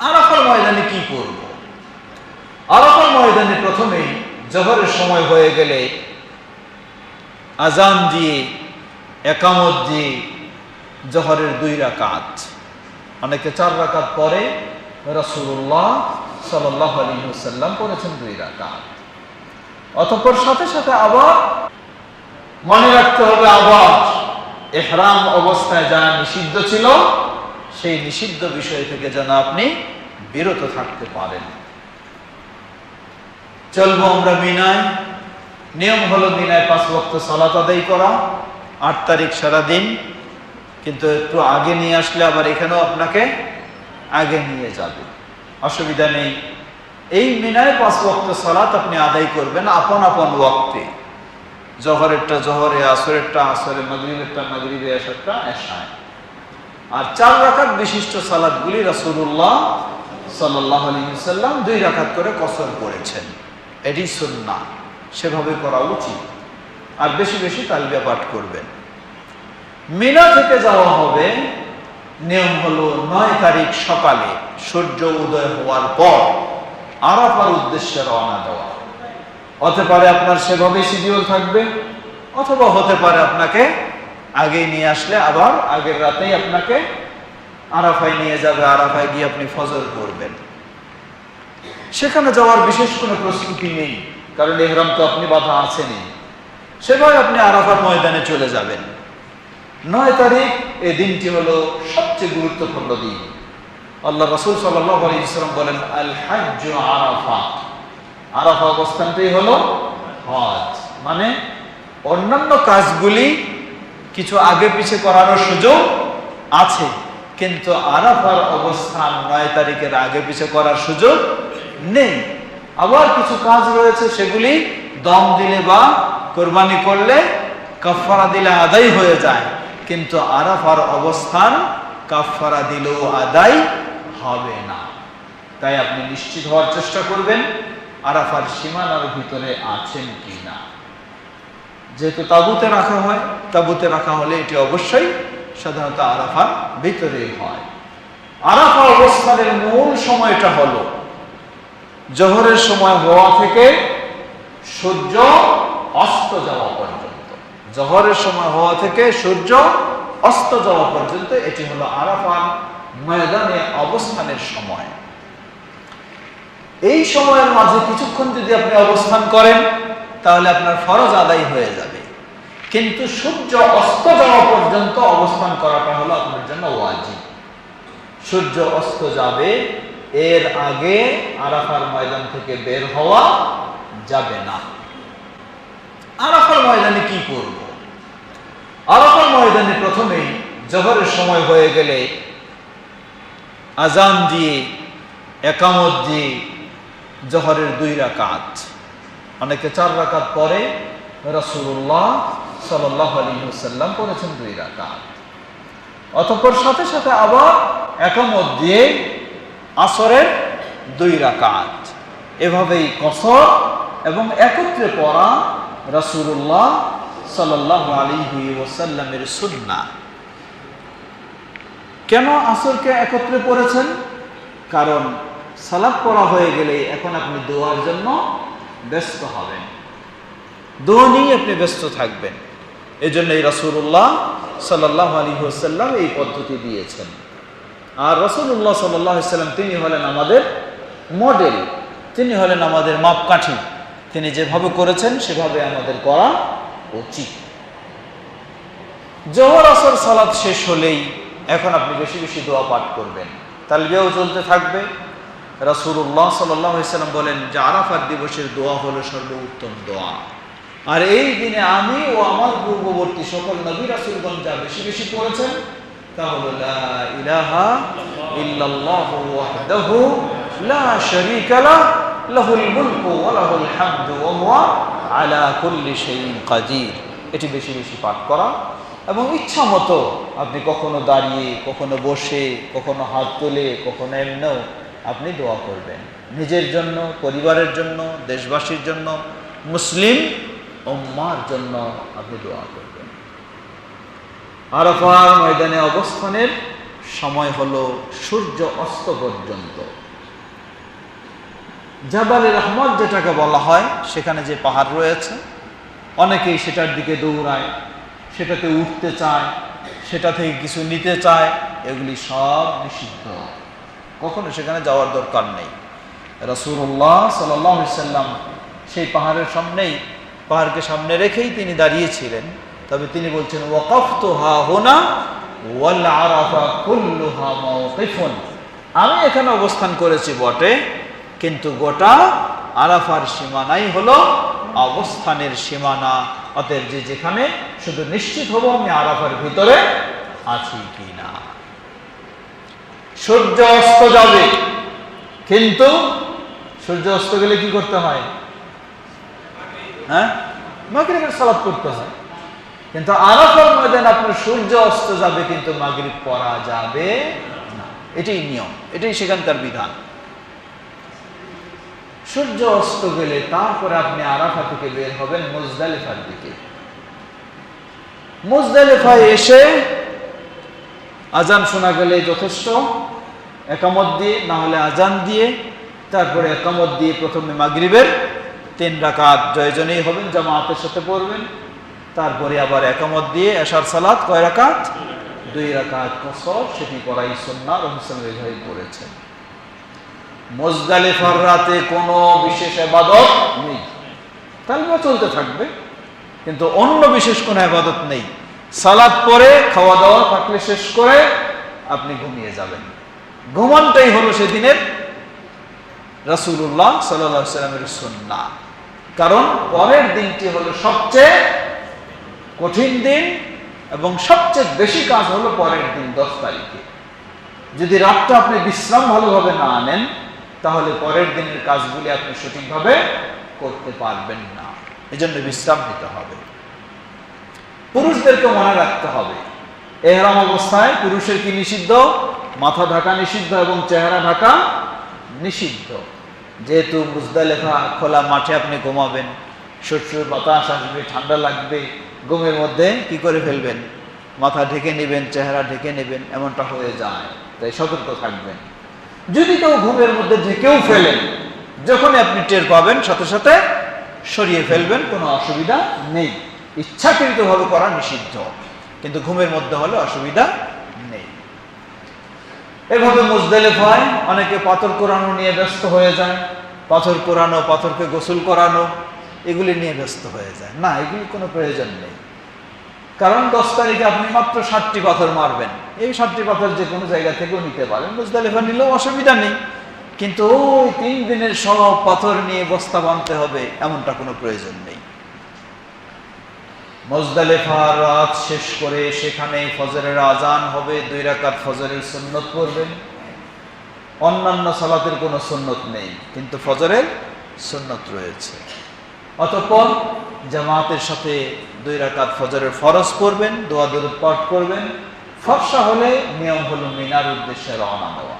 আরাফার ময়দানে কি করব? আরাফার ময়দানে প্রথমে জহরের সময় হয়ে গেলে আজান দিয়ে, একামত দিয়ে জহরের দুই রাকাত। অনেকে চার রাকাত পরে রসুল্লাহ সাল্লাম করেছেন দুই রাকাত। অতঃপর সাথে সাথে আবার মনে রাখতে হবে আবার এহরাম অবস্থায় যা নিষিদ্ধ ছিল সেই নিষিদ্ধ বিষয় থেকে যেন আপনি বিরত থাকতে পারেন। চলবো আমরা মিনায়। নিয়ম হলো মিনায় পাঁচ বক্ত সালাত আদায় করা, আট তারিখ সারাদিন। কিন্তু একটু আগে নিয়ে আসলে আবার এখানেও আপনাকে আগে নিয়ে যাবে। অসুবিধা নেই। এই মিনায় পাঁচ বক্ত সালাত আপনি আদায় করবেন আপন আপন ওয়াক্তে। জহরেরটা জহরে, আসরেরটা আসরে, মাগরিবেরটা মাগরিবে, এসারটা এসায়। আর চার রাকাত বিশিষ্ট সালাদগুলি রাসূলুল্লাহ সাল্লাহ আলী সাল্লাম দুই রাকাত করে কসর করেছেন। এটি সুন্না সেভাবে করা উচিত। আর বেশি বেশি তালিকা পাঠ করবেন। মিনা থেকে যাওয়া হবে, নিয়ম হলো নয় তারিখ সকালে সূর্য উদয় হওয়ার পর আরাফার উদ্দেশ্যে রওনা দেওয়া। হতে পারে আপনার সেভাবে শিডিউল থাকবে, অথবা হতে পারে আপনাকে আগে নিয়ে আসলে আবার আগের রাতেই আপনাকে আরাফায় নিয়ে যাবে, আরাফায় গিয়ে আপনি ফজর করবেন। সেখানে যাওয়ার বিশেষ কোনো প্রস্তুতি নেই, কারণ এহরাম তো আপনি বাধা আছেনই। সেভাবে আপনি আরাফার ময়দানে চলে যাবেন। নয় তারিখ, এই দিনটি হলো সবচেয়ে গুরুত্বপূর্ণ দিন। আল্লাহ রসুল সাল্লাম বলেন আল হাজ্জ আরাফা। আরাফা অবস্থানটাই হলো হজ। মানে অন্যান্য কাজগুলি কিছু আগে পিছে করারও সুযোগ আছে। কিন্তু আরাফার অবস্থান নয় তারিখের আগে পিছে করার সুযোগ নেই। আবার কিছু কাজ রয়েছে, সেগুলি দম দিলে বা কোরবানি করলে কাফারা দিলে আদায় হয়ে যায়। কিন্তু আরাফার অবস্থান কাফারা দিলেও আদায় হবে না। তাই আপনি নিশ্চিত হওয়ার চেষ্টা করবেন, আরাফার সীমানার ভিতরে আছেন কি না যেহেতু তাবুতে রাখা হয়, তাবুতে রাখা হলে এটি অবশ্যই সাধারণত আরাফার ভিতরে হয়। আরাফা অবস্থানের মূল সময়টা হলো জহরের সময় হওয়া থেকে সূর্য অস্ত যাওয়া পর্যন্ত। জহরের সময় হওয়া থেকে সূর্য অস্ত যাওয়া পর্যন্ত এটি হলো আরাফার ময়দানে অবস্থানের সময়। এই সময়ের মাঝে কিছুক্ষণ যদি আপনি অবস্থান করেন তাহলে আপনার ফরজ আদায় হয়ে যাবে। কিন্তু সূর্য অস্ত যাওয়া পর্যন্ত অবস্থান করাটা হলো আপনার জন্য ওয়াজিব। সূর্য অস্ত যাবে, এর আগে আরাফার ময়দান থেকে বের হওয়া যাবে না। আরাফার ময়দানে কি করব? আরাফার ময়দানে প্রথমেই জহরের সময় হয়ে গেলে আজান দিয়ে, একামত দিয়ে জহরের দুই রাকাত। অনেকে চার রাকাত পরে রসুল্লাহ সাল্লাহ আলী সাল্লাম করেছেন দুই রাকাত। অতঃপর সাথে সাথে আবার একামত দিয়ে আসরের দুই রাকাত। এভাবেই কসর এবং একত্রে পড়া রসুল্লাহ সাল্লাহ আলী ওসাল্লামের সুন্না কেন আসরকে একত্রে পড়েছেন? কারণ সালাদ পড়া হয়ে গেলে এখন আপনি দোয়ার জন্য ব্যস্ত হবেন। দোয়া আপনি ব্যস্ত থাকবেন। এই জন্য এই রসুল্লাহ সাল্লাহ আলী হোসাল্লাম এই পদ্ধতি দিয়েছেন। আর রসুল্লাহ সাল্লাহ সাল্লাম তিনি হলেন আমাদের মডেল, তিনি হলেন আমাদের মাপকাঠি। তিনি যেভাবে করেছেন, সেভাবে আমাদের করা উচিত। জহর আসর সালাদ শেষ হলেই এখন আপনি বেশি বেশি দোয়া পাঠ করবেন। তালবিয়াও চলতে থাকবে। রাসুল্লাহ সাল্লাম বলেন, যে আরাফার দিবসের দোয়া হলো সর্বোত্তম দোয়া। আর এই দিনে আমি ও আমার পূর্ববর্তী সকল নবী রাসুলগঞ্জ যা বেশি বেশি পড়েছেন লা ইল্লাল্লাহু লা কাদির। এটি বেশি বেশি পাঠ করা এবং ইচ্ছা মতো আপনি কখনো দাঁড়িয়ে, কখনো বসে, কখনো হাত তুলে, কখনো এমনেও আপনি দোয়া করবেন। নিজের জন্য, পরিবারের জন্য, দেশবাসীর জন্য, মুসলিম উম্মার জন্য আপনি দোয়া করবেন। আরাফার ময়দানে অবস্থানের সময় হলো সূর্য অস্ত পর্যন্ত। জাবালে রহমত যেটাকে বলা হয়, সেখানে যে পাহাড় রয়েছে, অনেকেই সেটার দিকে দৌড়ায়, সেটাতে উঠতে চায়, সেটা থেকে কিছু নিতে চায়, এগুলি সব নিষিদ্ধ। কখনো সেখানে যাওয়ার দরকার নেই। রসুল্লাহ সাল্লাম সেই পাহাড়ের সামনেই, পাহাড়কে সামনে রেখেই তিনি দাঁড়িয়েছিলেন। তবে তিনি বলছেন ওয়াকফ তো হা আমি এখানে অবস্থান করেছি বটে, কিন্তু গোটা আরাফার সীমানাই হলো অবস্থানের সীমানা। অতএব যে যেখানে শুধু নিশ্চিত হব আমি আরাফার ভিতরে আছি কি সূর্য অস্ত যাবে। কিন্তু সূর্য অস্ত গেলে কি করতে হয়? হ্যাঁ? সালাত করতে হয়। কিন্তু আরাফার ময়দান আপনার সূর্য অস্ত যাবে, কিন্তু মাগরিব পড়া যাবে না। এটাই নিয়ম, এটাই সেখানকার বিধান। সূর্য অস্ত গেলে তারপরে আপনি আরাফা থেকে বের হবেন মুজদালিফার দিকে। মুজদালিফায় এসে আজান শোনা গেলে যথেষ্ট, একামত দিয়ে না হলে আজান দিয়ে, তারপরে একামত দিয়ে প্রথমে মাগরিবের তিন রাকাত জয়জনেই হবেন, জামাতের সাথে পড়বেন, তারপরে আবার একামত দিয়ে এশার সালাত কয় রাকাত? দুই রাকাত কসর, সেটি করাই সন্না রহসান রেজাই করেছেন মোজদালিফার রাতে কোনো বিশেষ আবাদত নেই। তালবা চলতে থাকবে, কিন্তু অন্য বিশেষ কোনো আবাদত নেই। সালাদ পরে খাওয়া দাওয়া থাকলে শেষ করে আপনি ঘুমিয়ে যাবেন। ঘুমানটাই হলো সেদিনের রাসুল্লাহ সাল্লামের সন্না কারণ পরের দিনটি হলো সবচেয়ে কঠিন দিন এবং সবচেয়ে বেশি কাজ হলো পরের দিন দশ তারিখে। যদি রাতটা আপনি বিশ্রাম ভালোভাবে না আনেন তাহলে পরের দিনের কাজগুলি আপনি সঠিকভাবে করতে পারবেন না। এজন্য বিশ্রাম নিতে হবে। পুরুষদেরকে মনে রাখতে হবে। এহরাম অবস্থায় পুরুষের কি নিষিদ্ধ? মাথা ঢাকা নিষিদ্ধ এবং চেহারা ঢাকা নিষিদ্ধ। যেহেতু মুজদালেখা খোলা মাঠে আপনি ঘুমাবেন শস্যর বাতাস আসবে, ঠান্ডা লাগবে, ঘুমের মধ্যে কি করে ফেলবেন? মাথা ঢেকে নেবেন, চেহারা ঢেকে নেবেন, এমনটা হয়ে যায়। তাই সতর্ক থাকবেন। যদি কেউ ঘুমের মধ্যে ঢেকেও ফেলেন যখনই আপনি টের পাবেন, সাথে সাথে সরিয়ে ফেলবেন, কোনো অসুবিধা নেই। ইচ্ছাকৃতভাবে করা নিষিদ্ধ। কিন্তু ঘুমের মধ্যে হলে অসুবিধা নেই। এভাবে মুজদেলেফ হয়, অনেকে পাথর কোরানো নিয়ে ব্যস্ত হয়ে যায়, পাথর কোরানো পাথরকে গোসল করানো, এগুলি নিয়ে ব্যস্ত হয়ে যায়। না, এগুলি কোনো প্রয়োজন নেই। কারণ দশ তারিখে আপনি মাত্র ষাটটি পাথর মারবেন। এই ষাটটি পাথর যে কোনো জায়গা থেকেও নিতে পারেন। মুজদালিফা নিলেও অসুবিধা নেই। কিন্তু ওই তিন দিনের সব পাথর নিয়ে বস্তা বাঁধতে হবে, এমনটা কোনো প্রয়োজন নেই। মুজদালিফার রাত শেষ করে সেখানে ফজরের আজান হবে, দুই রাকাত ফজরের সুন্নত করবেন অন্যান্য সালাতের কোনো সুন্নত নেই, কিন্তু ফজরের সুন্নত রয়েছে। অতঃপর জামাতের সাথে দুই রাকাত ফজরের ফরজ করবেন দোয়া দরুদ পাঠ করবেন। ফর্সা হলে নিয়ম হলো মিনার উদ্দেশ্যে রওনা দেওয়া।